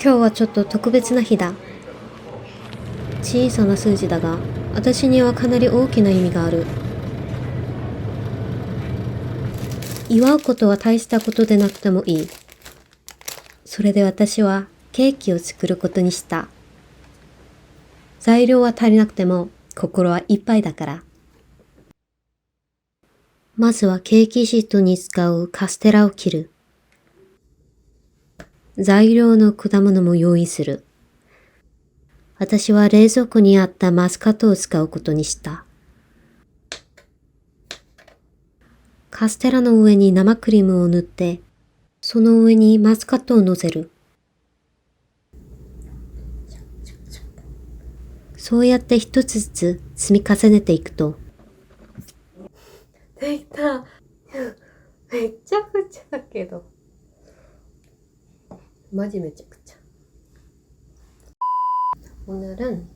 今日はちょっと特別な日だ。小さな数字だが私にはかなり大きな意味がある。祝うことは大したことでなくてもいい。それで私はケーキを作ることにした。材料は足りなくても心はいっぱいだから。まずはケーキシートに使うカステラを切る。材料の果物も用意する。私は冷蔵庫にあったマスカットを使うことにした。カステラの上に生クリームを塗って、その上にマスカットを乗せる。そうやって一つずつ積み重ねていくと、できた。めっちゃくちゃだけど。 맞으면 찍자. 오늘은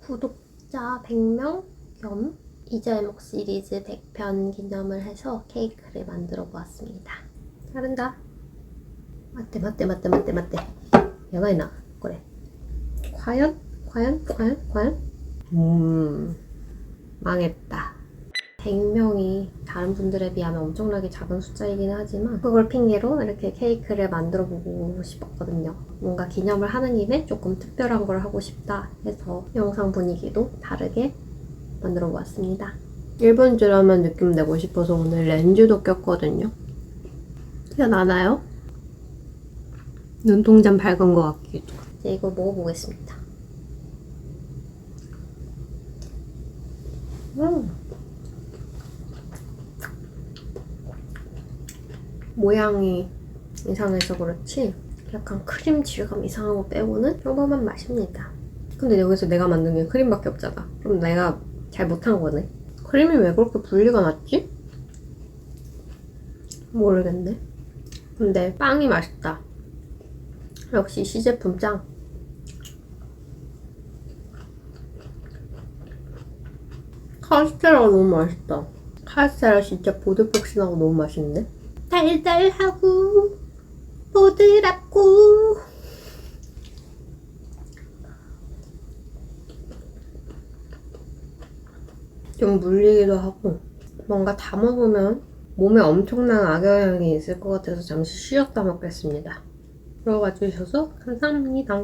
구독자 100명 겸 이자의목 시리즈 100편 기념을 해서 케이크를 만들어 보았습니다. 다른다 맞대, 맞대, 맞대, 맞대, 맞대. 야가 있나? 그래. 과연? 과연? 과연? 과연? 음, 망했다. 100명이 다른 분들에 비하면 엄청나게 작은 숫자이긴 하지만 그걸 핑계로 이렇게 케이크를 만들어 보고 싶었거든요. 뭔가 기념을 하는 김에 조금 특별한 걸 하고 싶다 해서 영상 분위기도 다르게 만들어 보았습니다. 일본 드라마 느낌 내고 싶어서 오늘 렌즈도 꼈거든요. 티가 나나요? 눈동자 밝은 것 같기도. 이제 이거 먹어보겠습니다. 음. 모양이 이상해서 그렇지 약간 크림 질감 이상한 거 빼고는 평범한 맛입니다. 근데 여기서 내가 만든 게 크림밖에 없잖아. 그럼 내가 잘 못한 거네. 크림이 왜 그렇게 분리가 났지? 모르겠네. 근데 빵이 맛있다. 역시 시제품 짱. 카스테라가 너무 맛있다. 카스테라 진짜 보들폭신하고 너무 맛있는데? 달달하고 보드랍고 좀 물리기도 하고 뭔가 다 먹으면 몸에 엄청난 악영향이 있을 것 같아서 잠시 쉬었다 먹겠습니다. 들어가 주셔서 감사합니다.